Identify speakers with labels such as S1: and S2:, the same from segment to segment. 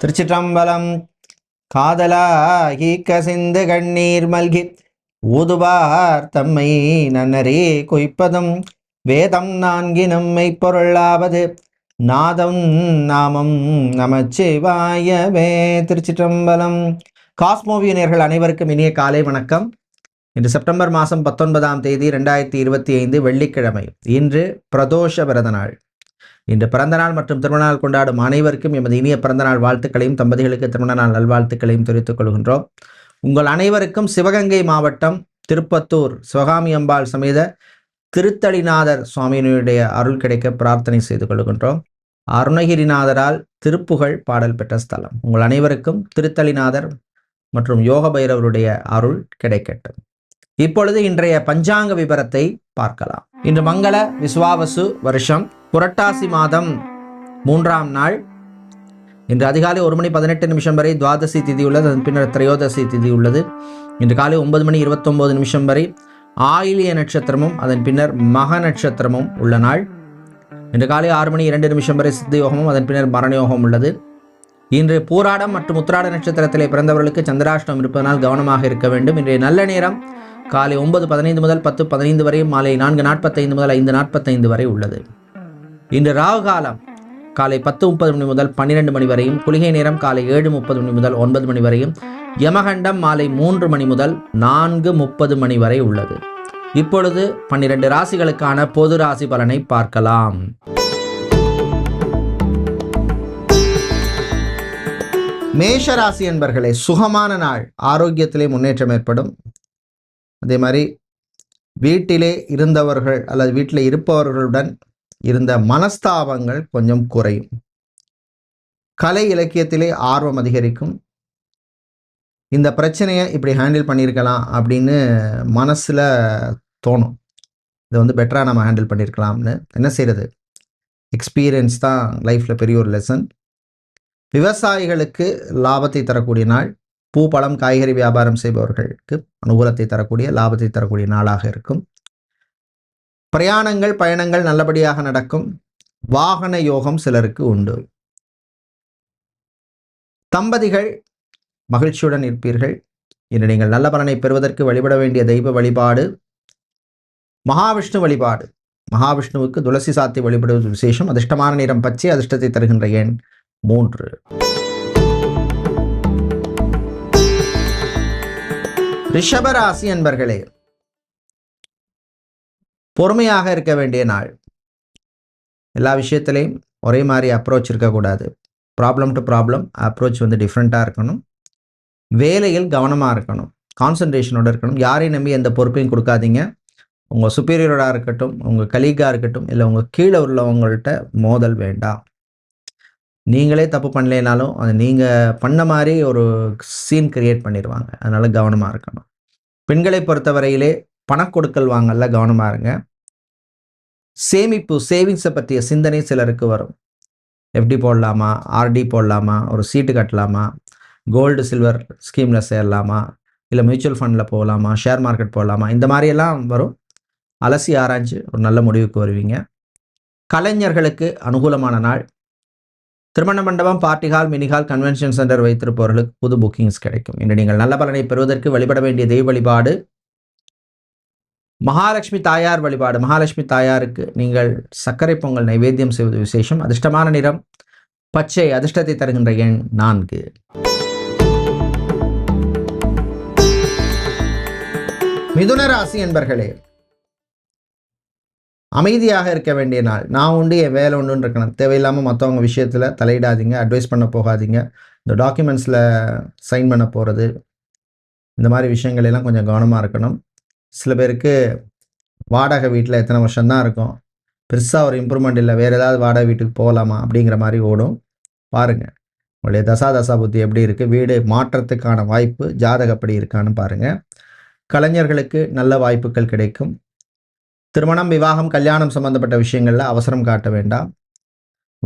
S1: திருச்சிற்றம்பலம் காதலாகி கசிந்து கண்ணீர் மல்கி ஊதுவார் தம்மை நன்னரே குய்ப்பதும் வேதம் நான்கி நம்மை பொருளாவது நாதம் நாமம் நமச்சிவாயவே. திருச்சிற்றம்பலம் காஸ்மோவியனியர்கள் அனைவருக்கும் இனிய காலை வணக்கம். இன்று செப்டம்பர் மாதம் பத்தொன்பதாம் தேதி ரெண்டாயிரத்தி இருபத்தி ஐந்து வெள்ளிக்கிழமை. இன்று பிரதோஷ விரத நாள் இன்று பிறந்தநாள் மற்றும் திருமணநாள் கொண்டாடும் அனைவருக்கும் எமது இனிய பிறந்தநாள் வாழ்த்துக்களையும் தம்பதிகளுக்கு திருமண நாள் நல்வாழ்த்துக்களையும் தெரிவித்துக் கொள்கின்றோம். உங்கள் அனைவருக்கும் சிவகங்கை மாவட்டம் திருப்பத்தூர் சிவகாமி அம்பாள் சமேத திருத்தளிநாதர் சுவாமியினுடைய அருள் கிடைக்க பிரார்த்தனை செய்து கொள்கின்றோம். அருணகிரிநாதரால் திருப்புகழ் பாடல் பெற்ற ஸ்தலம். உங்கள் அனைவருக்கும் திருத்தளிநாதர் மற்றும் யோக பைரவருடைய அருள் கிடைக்கட்டும். இப்பொழுது இன்றைய பஞ்சாங்க விபரத்தை பார்க்கலாம். இன்று மங்கள விஸ்வாவசு வருஷம் புரட்டாசி மாதம் மூன்றாம் நாள். இன்று அதிகாலை ஒரு மணி பதினெட்டு நிமிஷம் வரை துவாதசி திதி உள்ளது அதன் பின்னர் திரையோதசி திதி உள்ளது. இன்று காலை ஒன்பது மணி இருபத்தொம்போது நிமிஷம் வரை ஆயிலிய நட்சத்திரமும் அதன் பின்னர் மக நட்சத்திரமும் உள்ள நாள். இன்று காலை ஆறு மணி இரண்டு நிமிஷம் வரை சித்த யோகமும் அதன் பின்னர் மரணயோகம் உள்ளது. இன்று பூராடம் மற்றும் உத்திராட நட்சத்திரத்திலே பிறந்தவர்களுக்கு சந்திராஷ்டம் இருப்பதனால் கவனமாக இருக்க வேண்டும். இன்றைய நல்ல நேரம் காலை ஒன்பது பதினைந்து முதல் பத்து பதினைந்து வரை மாலை நான்கு நாற்பத்தைந்து முதல் ஐந்து நாற்பத்தைந்து வரை உள்ளது. இன்று ராகு காலம் காலை பத்து முப்பது மணி முதல் பன்னிரெண்டு மணி வரையும் குளிகை நேரம் காலை ஏழு முப்பது மணி முதல் ஒன்பது மணி வரையும் யமகண்டம் மாலை மூன்று மணி முதல் நான்கு முப்பது மணி வரை உள்ளது. இப்பொழுது பன்னிரண்டு ராசிகளுக்கான பொது ராசி பலனை பார்க்கலாம். மேஷ ராசி என்பர்களே சுகமான நாள் ஆரோக்கியத்திலே முன்னேற்றம் ஏற்படும். அதே மாதிரி வீட்டிலே இருந்தவர்கள் அல்லது வீட்டில் இருப்பவர்களுடன் இருந்த மனஸ்தாபங்கள் கொஞ்சம் குறையும். கலை இலக்கியத்திலே ஆர்வம் அதிகரிக்கும். இந்த பிரச்சனையை இப்படி ஹேண்டில் பண்ணியிருக்கலாம் அப்படின்னு மனசில் தோணும். இதை வந்து பெட்டராக நம்ம ஹேண்டில் பண்ணியிருக்கலாம்னு. என்ன செய்கிறது எக்ஸ்பீரியன்ஸ் தான் லைஃப்பில் பெரிய ஒரு லெசன் விவசாயிகளுக்கு லாபத்தை தரக்கூடிய நாள். பூ பழம் காய்கறி வியாபாரம் செய்பவர்களுக்கு அனுகூலத்தை தரக்கூடிய லாபத்தை தரக்கூடிய நாளாக இருக்கும். பிரயாணங்கள் பயணங்கள் நல்லபடியாக நடக்கும். வாகன யோகம் சிலருக்கு உண்டு. தம்பதிகள் மகிழ்ச்சியுடன் இருப்பீர்கள். இன்று நீங்கள் நல்ல பலனை பெறுவதற்கு வழிபட வேண்டிய தெய்வ வழிபாடு மகாவிஷ்ணு வழிபாடு. மகாவிஷ்ணுவுக்கு துளசி சாத்தி வழிபடுவது விசேஷம். அதிர்ஷ்டமான நிறம் பச்சை அதிர்ஷ்டத்தை தருகின்ற எண் மூன்று. ரிஷபராசி என்பர்களே பொறுமையாக இருக்க வேண்டிய நாள். எல்லா விஷயத்திலையும் ஒரே மாதிரி அப்ரோச் இருக்கக்கூடாது ப்ராப்ளம் டு ப்ராப்ளம் அப்ரோச் வந்து டிஃப்ரெண்ட்டாக இருக்கணும். வேலையில் கவனமாக இருக்கணும். கான்சன்ட்ரேஷனோடு இருக்கணும். யாரையும் நம்பி எந்த பொறுப்பையும் கொடுக்காதீங்க. உங்கள் சுப்பீரியராக இருக்கட்டும் உங்கள் கலீகாக இருக்கட்டும் இல்லை உங்கள் கீழே உள்ளவங்கள்ட்ட மோதல் வேண்டாம். நீங்களே தப்பு பண்ணலைனாலும் அது நீங்கள் பண்ண மாதிரி ஒரு சீன் கிரியேட் பண்ணிடுவாங்க. அதனால் கவனமாக இருக்கணும். பெண்களை பொறுத்தவரையிலே பணக்கொடுக்கல் வாங்கல கவனமாக இருங்க. சேமிப்பு சேவிங்ஸை பற்றிய சிந்தனை சிலருக்கு வரும். எஃப்டி போடலாமா? ஆர்டி போடலாமா? ஒரு சீட்டு கட்டலாமா? கோல்டு சில்வர் ஸ்கீமில் சேரலாமா? இல்லை மியூச்சுவல் ஃபண்டில் போகலாமா? ஷேர் மார்க்கெட் போகலாமா? இந்த மாதிரியெல்லாம் வரும். அலசி ஆராய்ஞ்சு ஒரு நல்ல முடிவுக்கு வருவீங்க. கலைஞர்களுக்கு அனுகூலமான நாள். திருமண மண்டபம் party hall mini hall convention centre வைத்திருப்பவர்களுக்கு புது புக்கிங்ஸ் கிடைக்கும். இன்று நீங்கள் நல்ல பலனை பெறுவதற்கு வழிபட வேண்டிய தெய்வ வழிபாடு மகாலட்சுமி தாயார் வழிபாடு. மகாலட்சுமி தாயாருக்கு நீங்கள் சர்க்கரை பொங்கல் நைவேத்தியம் செய்வது விசேஷம். அதிர்ஷ்டமான நிறம் பச்சை அதிர்ஷ்டத்தை தருகின்ற எண் நான்கு. மிதுன ராசி என்பர்களே அமைதியாக இருக்க வேண்டிய நாள். நான் உண்டு என் வேலை ஒன்றுன்னு இருக்கணும். தேவையில்லாமல் மற்றவங்க விஷயத்தில் தலையிடாதீங்க அட்வைஸ் பண்ண போகாதீங்க. இந்த டாக்குமெண்ட்ஸில் சைன் பண்ண போகிறது இந்த மாதிரி விஷயங்கள் எல்லாம் கொஞ்சம் கவனமாக இருக்கணும். சில பேருக்கு வாடகை வீட்டில் எத்தனை வருஷம்தான் இருக்கும். பெருசாக ஒரு இம்ப்ரூவ்மெண்ட் இல்லை. வேறு ஏதாவது வாடகை வீட்டுக்கு போகலாமா அப்படிங்கிற மாதிரி ஓடும். பாருங்கள் உங்களுடைய தசா தசா புத்தி எப்படி இருக்குது வீடு மாற்றத்துக்கான வாய்ப்பு ஜாதகப்படி இருக்கான்னு பாருங்கள் கலைஞர்களுக்கு நல்ல வாய்ப்புகள் கிடைக்கும். திருமணம் விவாகம் கல்யாணம் சம்மந்தப்பட்ட விஷயங்களில் அவசரம் காட்ட வேண்டாம்.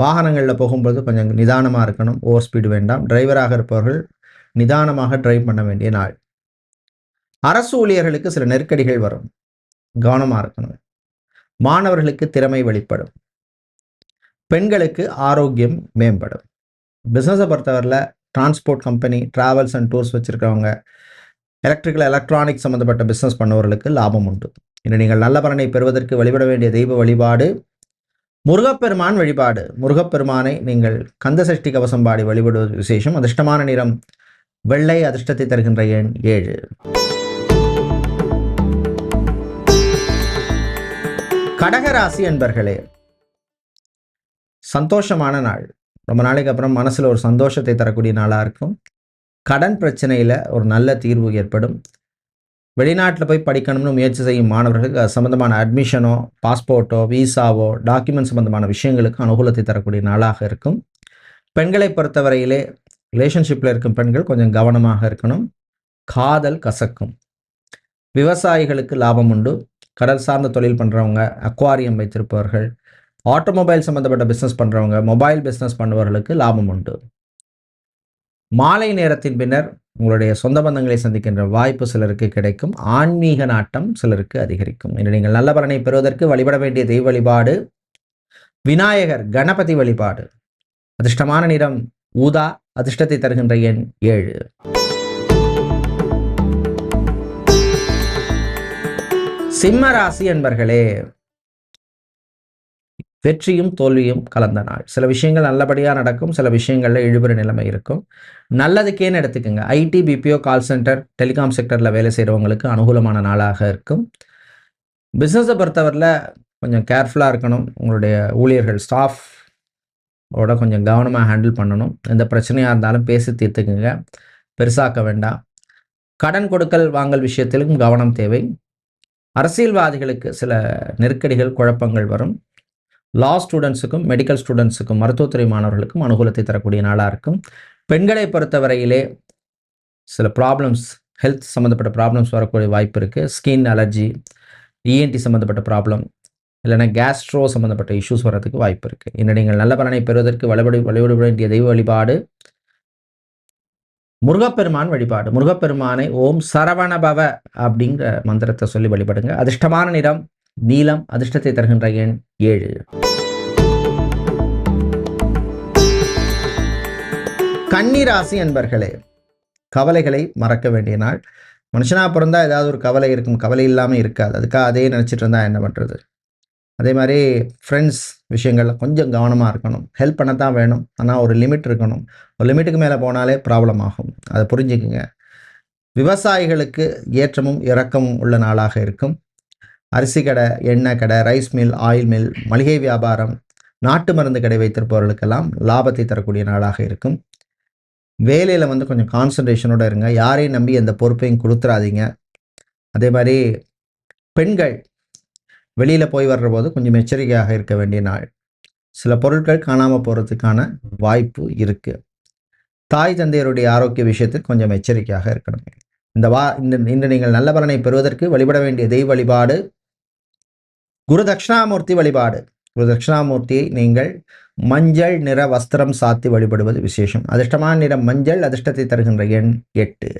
S1: வாகனங்களில் போகும்போது கொஞ்சம் நிதானமாக இருக்கணும். ஓவர் ஸ்பீடு வேண்டாம். டிரைவராக இருப்பவர்கள் நிதானமாக டிரைவ் பண்ண வேண்டிய நாள். அரசு ஊழியர்களுக்கு சில நெருக்கடிகள் வரும். கவனமாக இருக்கணும். மாணவர்களுக்கு திறமை வெளிப்படும். பெண்களுக்கு ஆரோக்கியம் மேம்படும். பிஸ்னஸை பொறுத்தவரையில் transport company travels and tours வச்சுருக்கவங்க எலக்ட்ரிக்கல் எலக்ட்ரானிக்ஸ் சம்மந்தப்பட்ட பிஸ்னஸ் பண்ணவர்களுக்கு லாபம் உண்டு. இன்று நீங்கள் நல்ல பலனை பெறுவதற்கு வழிபட வேண்டிய தெய்வ வழிபாடு முருகப்பெருமான் வழிபாடு. முருகப்பெருமானை நீங்கள் கந்த சஷ்டி கவசம் பாடி வழிபடுவது விசேஷம். அதிர்ஷ்டமான நிறம் வெள்ளை அதிர்ஷ்டத்தை தருகின்ற எண் ஏழு. கடகராசி என்பர்களே சந்தோஷமான நாள். ரொம்ப நாளைக்கு அப்புறம் மனசில் ஒரு சந்தோஷத்தை தரக்கூடிய நாளாக இருக்கும். கடன் பிரச்சனையில் ஒரு நல்ல தீர்வு ஏற்படும். வெளிநாட்டில் போய் படிக்கணும்னு முயற்சி செய்யும் மாணவர்களுக்கு அது சம்மந்தமான அட்மிஷனோ பாஸ்போர்ட்டோ விசாவோ டாக்குமெண்ட் சம்மந்தமான விஷயங்களுக்கு அனுகூலத்தை தரக்கூடிய நாளாக இருக்கும். பெண்களை பொறுத்தவரையிலே ரிலேஷன்ஷிப்பில் இருக்கும் பெண்கள் கொஞ்சம் கவனமாக இருக்கணும். காதல் கசக்கும். விவசாயிகளுக்கு லாபம் உண்டு. கடல் சார்ந்த தொழில் பண்ணுறவங்க அக்வாரியம் வைத்திருப்பவர்கள் ஆட்டோமொபைல் சம்மந்தப்பட்ட பிஸ்னஸ் பண்ணுறவங்க மொபைல் பிஸ்னஸ் பண்ணுபவர்களுக்கு லாபம் உண்டு. மாலை நேரத்தின் பின்னர் உங்களுடைய சொந்த பந்தங்களை சந்திக்கின்ற வாய்ப்பு சிலருக்கு கிடைக்கும். ஆன்மீக நாட்டம் சிலருக்கு அதிகரிக்கும். இன்று நீங்கள் நல்ல பலனை பெறுவதற்கு வழிபட வேண்டிய தெய்வ வழிபாடு விநாயகர் கணபதி வழிபாடு அதிர்ஷ்டமான நிறம் ஊதா அதிர்ஷ்டத்தை தருகின்ற எண் ஏழு. சிம்ம ராசி என்பர்களே வெற்றியும் தோல்வியும் கலந்த நாள். சில விஷயங்கள் நல்லபடியாக நடக்கும் சில விஷயங்களில் இழுபறி நிலைமை இருக்கும். நல்லதுக்கேன்னு எடுத்துக்கோங்க. IT BPO call centre telecom செக்டரில் வேலை செய்கிறவங்களுக்கு அனுகூலமான நாளாக இருக்கும். பிஸ்னஸை பொறுத்தவரையில் கொஞ்சம் கேர்ஃபுல்லாக இருக்கணும். உங்களுடைய ஊழியர்கள் ஸ்டாஃப் ஓட கொஞ்சம் கவனமாக ஹேண்டில் பண்ணணும். எந்த பிரச்சனையாக இருந்தாலும் பேசி தீர்த்துக்குங்க. பெருசாக்க வேண்டாம். கடன் கொடுக்கல் வாங்கல் விஷயத்திலும் கவனம் தேவை. அரசியல்வாதிகளுக்கு சில நெருக்கடிகள் குழப்பங்கள் வரும். லா ஸ்டூடெண்ட்ஸுக்கும் மெடிக்கல் ஸ்டூடெண்ட்ஸுக்கும் மருத்துவத்துறை மாணவர்களுக்கும் அனுகூலத்தை தரக்கூடிய நாளாக இருக்கும். பெண்களை பொறுத்தவரையிலே சில ப்ராப்ளம்ஸ் ஹெல்த் சம்மந்தப்பட்ட ப்ராப்ளம்ஸ் வரக்கூடிய வாய்ப்பு இருக்குது ஸ்கின் அலர்ஜி இஎன்டி சம்மந்தப்பட்ட ப்ராப்ளம் இல்லைன்னா கேஸ்ட்ரோ சம்மந்தப்பட்ட இஷ்யூஸ் வர்றதுக்கு வாய்ப்பு இருக்குது இன்னும் நீங்கள் நல்ல பலனை பெறுவதற்கு வழிபடு வழிபட வேண்டிய தெய்வ வழிபாடு. முருகப்பெருமான் வழிபாடு. முருகப்பெருமானை ஓம் சரவணபவ அப்படிங்கிற மந்திரத்தை சொல்லி வழிபடுங்க. அதிர்ஷ்டமான நிறம் நீலம் அதிர்ஷ்டத்தை தருகின்ற எண் ஏழு. கன்னிராசி என்பர்களே கவலைகளை மறக்க வேண்டிய நாள். மனுஷனாக பிறந்தா ஏதாவது ஒரு கவலை இருக்கும். கவலை இல்லாமல் இருக்காது. அதுக்காக அதே நினச்சிட்டு இருந்தால் என்ன பண்ணுறது அதே மாதிரி ஃப்ரெண்ட்ஸ் விஷயங்களில் கொஞ்சம் கவனமாக இருக்கணும். ஹெல்ப் பண்ண தான் வேணும். ஆனால் ஒரு லிமிட் இருக்கணும். ஒரு லிமிட்டுக்கு மேலே போனாலே ப்ராப்ளம் ஆகும். அதை புரிஞ்சுக்குங்க. விவசாயிகளுக்கு ஏற்றமும் இறக்கமும் உள்ள நாளாக இருக்கும். அரிசி கடை எண்ணெய் கடை ரைஸ் மில் ஆயில் மில் மளிகை வியாபாரம் நாட்டு மருந்து கடை வைத்திருப்பவர்களுக்கெல்லாம் லாபத்தை தரக்கூடிய நாளாக இருக்கும். வேலையில் வந்து கொஞ்சம் கான்சன்ட்ரேஷனோடு இருங்க. யாரையும் நம்பி எந்த பொறுப்பையும் கொடுத்துறாதீங்க அதே மாதிரி பெண்கள் வெளியில் போய் வர்ற போது கொஞ்சம் எச்சரிக்கையாக இருக்க வேண்டிய நாள். சில பொருட்கள் காணாமல் போகிறதுக்கான வாய்ப்பு இருக்குது தாய் தந்தையருடைய ஆரோக்கிய விஷயத்தில் கொஞ்சம் எச்சரிக்கையாக இருக்கணும். இந்த வா இந்த இன்று நீங்கள் நல்ல பலனை பெறுவதற்கு வழிபட வேண்டிய தெய்வ வழிபாடு குரு தட்சிணாமூர்த்தி வழிபாடு. குரு தட்சிணாமூர்த்தியை நீங்கள் மஞ்சள் நிற வஸ்திரம் சாத்தி வழிபடுவது விசேஷம். அதிர்ஷ்டமான நிறம் மஞ்சள் அதிர்ஷ்டத்தை தருகின்ற எண் எட்டு.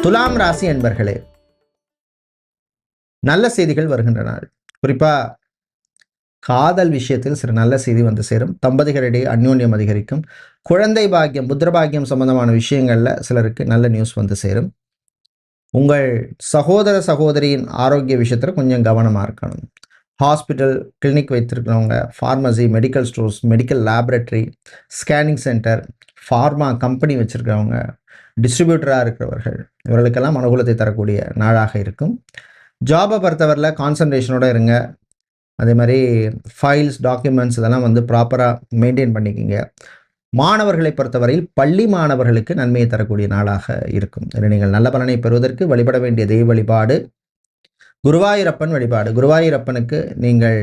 S1: துலாம் ராசி என்பர்களே நல்ல செய்திகள் வருகின்றன. குறிப்பா குறிப்பாக காதல் விஷயத்தில் சில நல்ல செய்தி வந்து சேரும். தம்பதிகளிடையே அந்யோன்யம் அதிகரிக்கும். குழந்தை பாக்கியம் புத்திர பாக்கியம் சம்பந்தமான விஷயங்களில் சிலருக்கு நல்ல நியூஸ் வந்து சேரும். உங்கள் சகோதர சகோதரியின் ஆரோக்கிய விஷயத்தில் கொஞ்சம் கவனமாக இருக்கணும். Hospital clinic வைத்திருக்கிறவங்க pharmacy medical stores medical laboratory scanning centre pharma company வச்சுருக்கிறவங்க டிஸ்ட்ரிபியூட்டராக இருக்கிறவர்கள் இவர்களுக்கெல்லாம் அனுகூலத்தை தரக்கூடிய நாளாக இருக்கும். ஜாபை பொறுத்தவரையில் கான்சன்ட்ரேஷனோடு இருங்க. அதே மாதிரி ஃபைல்ஸ் டாக்குமெண்ட்ஸ் இதெல்லாம் வந்து ப்ராப்பராக மெயின்டைன் பண்ணிக்கிங்க. மாணவர்களை பொறுத்தவரையில் பள்ளி மாணவர்களுக்கு நன்மையை தரக்கூடிய நாளாக இருக்கும். நீங்கள் நல்ல பலனை பெறுவதற்கு வழிபட வேண்டிய தெய்வ வழிபாடு குருவாயூரப்பன் வழிபாடு. குருவாயூரப்பனுக்கு நீங்கள்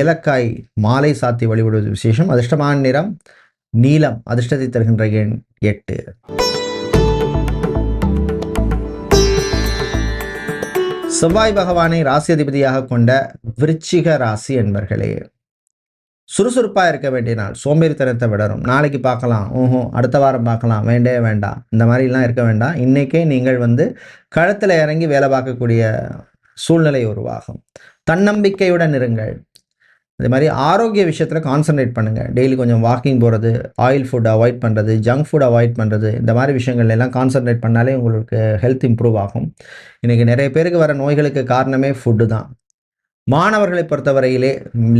S1: ஏலக்காய் மாலை சாத்தி வழிபடுவது விசேஷம். அதிர்ஷ்டமான நிறம் நீலம் அதிர்ஷ்டத்தை தருகின்ற எண் எட்டு. செவ்வாய் பகவானை ராசி அதிபதியாக கொண்ட விருச்சிக ராசி என்பர்களே சுறுசுறுப்பாக இருக்க வேண்டிய நாள். சோம்பேறித்தனத்தை விடரும். நாளைக்கு பார்க்கலாம். ஓஹோ அடுத்த வாரம் பார்க்கலாம். வேண்டே வேண்டாம் இந்த மாதிரிலாம் இருக்க வேண்டாம். இன்றைக்கே நீங்கள் வந்து களத்தில் இறங்கி வேலை பார்க்கக்கூடிய சூழ்நிலை உருவாகும். தன்னம்பிக்கையுடன் இருங்கள். அதே மாதிரி ஆரோக்கிய விஷயத்தில் கான்சன்ட்ரேட் பண்ணுங்கள் டெய்லி கொஞ்சம் வாக்கிங் போகிறது ஆயில் ஃபுட் அவாய்ட் பண்ணுறது ஜங்க் ஃபுட் அவாய்ட் பண்ணுறது இந்த மாதிரி விஷயங்கள் எல்லாம் கான்சன்ட்ரேட் பண்ணாலே உங்களுக்கு ஹெல்த் இம்ப்ரூவ் ஆகும். இன்றைக்கி நிறைய பேருக்கு வர நோய்களுக்கு காரணமே ஃபுட்டு தான். மாணவர்களை பொறுத்தவரையிலே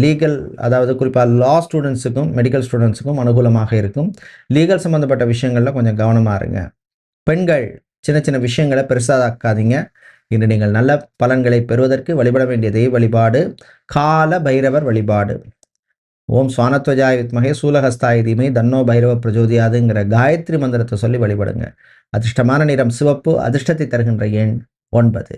S1: லீகல் அதாவது குறிப்பாக லா ஸ்டூடெண்ட்ஸுக்கும் மெடிக்கல் ஸ்டூடெண்ட்ஸுக்கும் அனுகூலமாக இருக்கும். லீகல் சம்மந்தப்பட்ட விஷயங்களில் கொஞ்சம் கவனமாக இருங்க. பெண்கள் சின்ன சின்ன விஷயங்களை பெருசாக்காதீங்க இன்று நீங்கள் நல்ல பலன்களை பெறுவதற்கு வழிபட வேண்டிய தெய்வ வழிபாடு கால பைரவர் வழிபாடு. ஓம் சுவானத்வஜாய வித்மகே சூலஹஸ்தாய தீமை தன்னோ பைரவ பிரஜோதியாதுங்கிற காயத்ரி மந்திரத்தை சொல்லி வழிபடுங்க. அதிர்ஷ்டமான நிறம் சிவப்பு அதிர்ஷ்டத்தை தருகின்ற எண் ஒன்பது.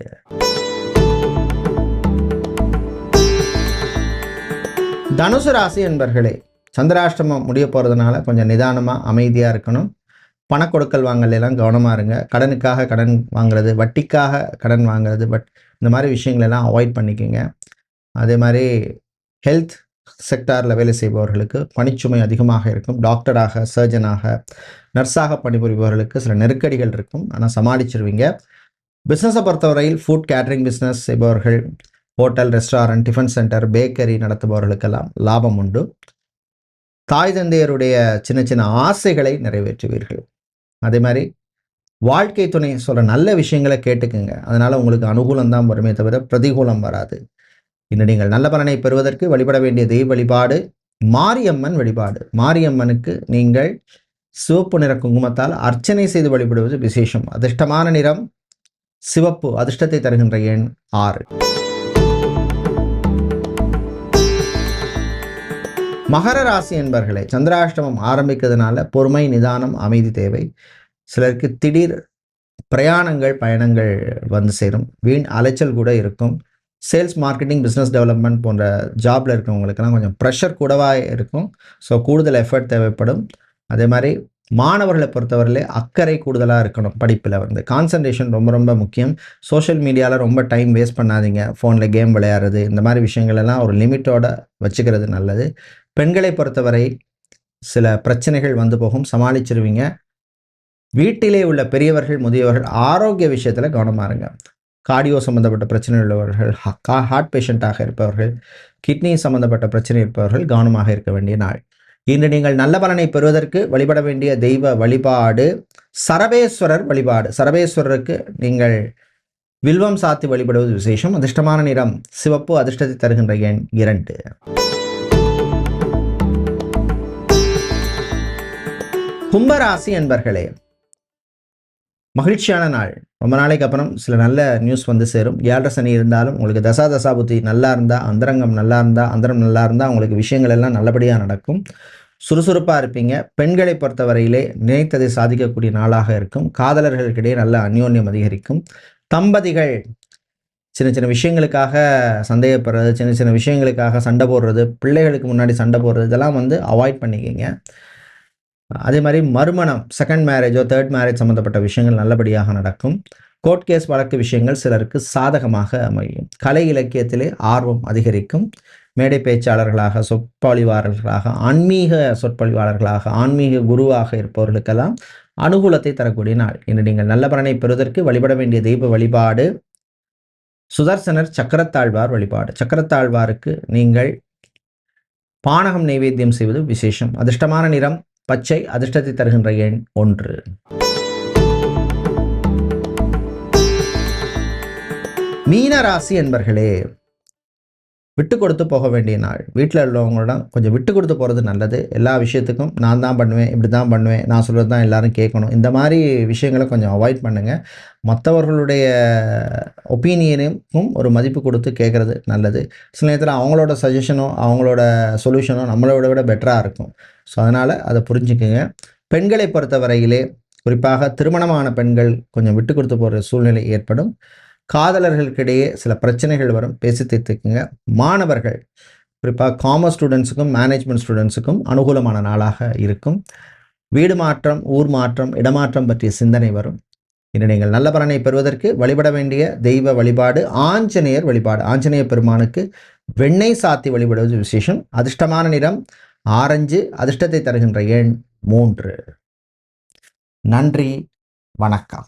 S1: தனுசு ராசி என்பர்களே சந்திராஷ்டமம் முடிய போகிறதுனால கொஞ்சம் நிதானமாக அமைதியாக இருக்கணும். பண கொடுக்கல் வாங்கலாம் கவனமாக இருங்க. கடனுக்காக கடன் வாங்குறது வட்டிக்காக கடன் வாங்குறது பட் இந்த மாதிரி விஷயங்களெல்லாம் அவாய்ட் பண்ணிக்கோங்க. அதே மாதிரி ஹெல்த் செக்டாரில் வேலை செய்பவர்களுக்கு பணிச்சுமை அதிகமாக இருக்கும். டாக்டராக சர்ஜனாக நர்ஸாக பணிபுரிபவர்களுக்கு சில நெருக்கடிகள் இருக்கும். ஆனால் சமாளிச்சிருவீங்க. பிஸ்னஸை பொறுத்தவரையில் ஃபுட் கேட்ரிங் பிஸ்னஸ் செய்பவர்கள் hotel restaurant tiffin centre bakery நடத்துபவர்களுக்கெல்லாம் லாபம் உண்டு. தாய் தந்தையருடைய சின்ன சின்ன ஆசைகளை நிறைவேற்றுவீர்கள். அதே மாதிரி வாழ்க்கை துணை சொல்கிற நல்ல விஷயங்களை கேட்டுக்குங்க. அதனால் உங்களுக்கு அனுகூலம் தான் வருமே தவிர பிரதிகூலம் வராது. இன்று நீங்கள் நல்ல பலனை பெறுவதற்கு வழிபட வேண்டிய தெய்வ வழிபாடு மாரியம்மன் வழிபாடு. மாரியம்மனுக்கு நீங்கள் சிவப்பு நிற குங்குமத்தால் அர்ச்சனை செய்து வழிபடுவது விசேஷம். அதிர்ஷ்டமான நிறம் சிவப்பு அதிர்ஷ்டத்தை தருகின்ற எண் ஆறு. மகர ராசி என்பர்களே சந்திராஷ்டமம் ஆரம்பிக்கிறதுனால பொறுமை நிதானம் அமைதி தேவை. சிலருக்கு திடீர் பிரயாணங்கள் பயணங்கள் வந்து சேரும். வீண் அலைச்சல் கூட இருக்கும். சேல்ஸ் மார்க்கெட்டிங் பிஸ்னஸ் டெவலப்மெண்ட் போன்ற ஜாபில் இருக்கிறவங்களுக்கெல்லாம் கொஞ்சம் ப்ரெஷர் கூடவாக இருக்கும். ஸோ கூடுதல் எஃபர்ட் தேவைப்படும். அதே மாதிரி மாணவர்களை பொறுத்தவரையிலே அக்கறை கூடுதலாக இருக்கணும் படிப்பில் வந்து. கான்சன்ட்ரேஷன் ரொம்ப ரொம்ப முக்கியம். சோஷியல் மீடியாவில் ரொம்ப டைம் வேஸ்ட் பண்ணாதீங்க. ஃபோனில் கேம் விளையாடுறது இந்த மாதிரி விஷயங்கள் எல்லாம் ஒரு லிமிட்டோட வச்சுக்கிறது நல்லது. பெண்களை பொறுத்தவரை சில பிரச்சனைகள் வந்து போகும். சமாளிச்சிருவீங்க. வீட்டிலே உள்ள பெரியவர்கள் முதியவர்கள் ஆரோக்கிய விஷயத்தில் கவனமாக இருங்க. கார்டியோ சம்மந்தப்பட்ட பிரச்சனை உள்ளவர்கள் ஹார்ட் பேஷண்ட்டாக இருப்பவர்கள் கிட்னி சம்மந்தப்பட்ட பிரச்சனை இருப்பவர்கள் கவனமாக இருக்க வேண்டிய நாள். இன்று நீங்கள் நல்ல பலனை பெறுவதற்கு வழிபட வேண்டிய தெய்வ வழிபாடு சரவேஸ்வரர் வழிபாடு. சரவேஸ்வரருக்கு நீங்கள் வில்வம் சாத்தி வழிபடுவது விசேஷம். அதிர்ஷ்டமான நிறம் சிவப்பு அதிர்ஷ்டத்தை தருகின்ற எண் இரண்டு. கும்பராசி என்பர்களே மகிழ்ச்சியான நாள். ரொம்ப நாளைக்கு அப்புறம் சில நல்ல நியூஸ் வந்து சேரும். ஏழரை சனி இருந்தாலும் உங்களுக்கு தசா தசா புத்தி நல்லா இருந்தால் அந்தரங்கம் நல்லா இருந்தால் அந்தரம் நல்லா இருந்தால் உங்களுக்கு விஷயங்கள் எல்லாம் நல்லபடியாக நடக்கும். சுறுசுறுப்பாக இருப்பீங்க. பெண்களை பொறுத்தவரையிலே நினைத்ததை சாதிக்கக்கூடிய நாளாக இருக்கும். காதலர்களுக்கிடையே நல்ல அந்யோன்யம் அதிகரிக்கும். தம்பதிகள் சின்ன சின்ன விஷயங்களுக்காக சந்தேகப்படுறது சின்ன சின்ன விஷயங்களுக்காக சண்டை போடுறது பிள்ளைகளுக்கு முன்னாடி சண்டை போடுறது இதெல்லாம் வந்து அவாய்ட் பண்ணிக்கிங்க. அதே மாதிரி மறுமணம் செகண்ட் மேரேஜோ தேர்ட் மேரேஜ் சம்மந்தப்பட்ட விஷயங்கள் நல்லபடியாக நடக்கும். கோர்ட் கேஸ் வழக்கு விஷயங்கள் சிலருக்கு சாதகமாக அமையும். கலை இலக்கியத்திலே ஆர்வம் அதிகரிக்கும். மேடை பேச்சாளர்களாக சொற்பொழிவாளர்களாக ஆன்மீக சொற்பொழிவாளர்களாக ஆன்மீக குருவாக இருப்பவர்களுக்கெல்லாம் அனுகூலத்தை தரக்கூடிய நாள். இன்று நீங்கள் நல்ல பலனை பெறுவதற்கு வழிபட வேண்டிய தெய்வ வழிபாடு சுதர்சனர் சக்கரத்தாழ்வார் வழிபாடு. சக்கரத்தாழ்வாருக்கு நீங்கள் பானகம் நைவேத்தியம் செய்வது விசேஷம். அதிர்ஷ்டமான நிறம் பச்சை அதிர்ஷ்டத்தை தருகின்ற எண் ஒன்று. மீன ராசி என்பர்களே விட்டு கொடுத்து போக வேண்டிய நாள். வீட்டில் உள்ளவங்களோட கொஞ்சம் விட்டு கொடுத்து போகிறது நல்லது. எல்லா விஷயத்துக்கும் நான் தான் பண்ணுவேன் இப்படி தான் பண்ணுவேன் நான் சொல்கிறது தான் எல்லோரும் கேட்கணும். இந்த மாதிரி விஷயங்களை கொஞ்சம் அவாய்ட் பண்ணுங்கள் மற்றவர்களுடைய ஒப்பீனியனுக்கும் ஒரு மதிப்பு கொடுத்து கேட்குறது நல்லது. சில நேரத்தில் அவங்களோட சஜஷனோ அவங்களோட சொல்யூஷனோ நம்மளோட விட பெட்டராக இருக்கும். ஸோ அதனால் அதை புரிஞ்சுக்குங்க. பெண்களை பொறுத்தவரையிலே குறிப்பாக திருமணமான பெண்கள் கொஞ்சம் விட்டு கொடுத்து போகிற சூழ்நிலை ஏற்படும். காதலர்களுக்கிடையே சில பிரச்சனைகள் வரும். பேசி தீர்த்துக்குங்க. மாணவர்கள் குறிப்பாக காமர்ஸ் ஸ்டூடெண்ட்ஸுக்கும் மேனேஜ்மெண்ட் ஸ்டூடெண்ட்ஸுக்கும் அனுகூலமான நாளாக இருக்கும். வீடு மாற்றம் ஊர் மாற்றம் இடமாற்றம் பற்றிய சிந்தனை வரும். இன்று நீங்கள் நல்ல பலனை பெறுவதற்கு வழிபட வேண்டிய தெய்வ வழிபாடு ஆஞ்சநேயர் வழிபாடு. ஆஞ்சநேய பெருமானுக்கு வெண்ணெய் சாத்தி வழிபடுவது விசேஷம். அதிர்ஷ்டமான நிறம் ஆரஞ்சு. அதிர்ஷ்டத்தை தருகின்ற எண் மூன்று. நன்றி. வணக்கம்.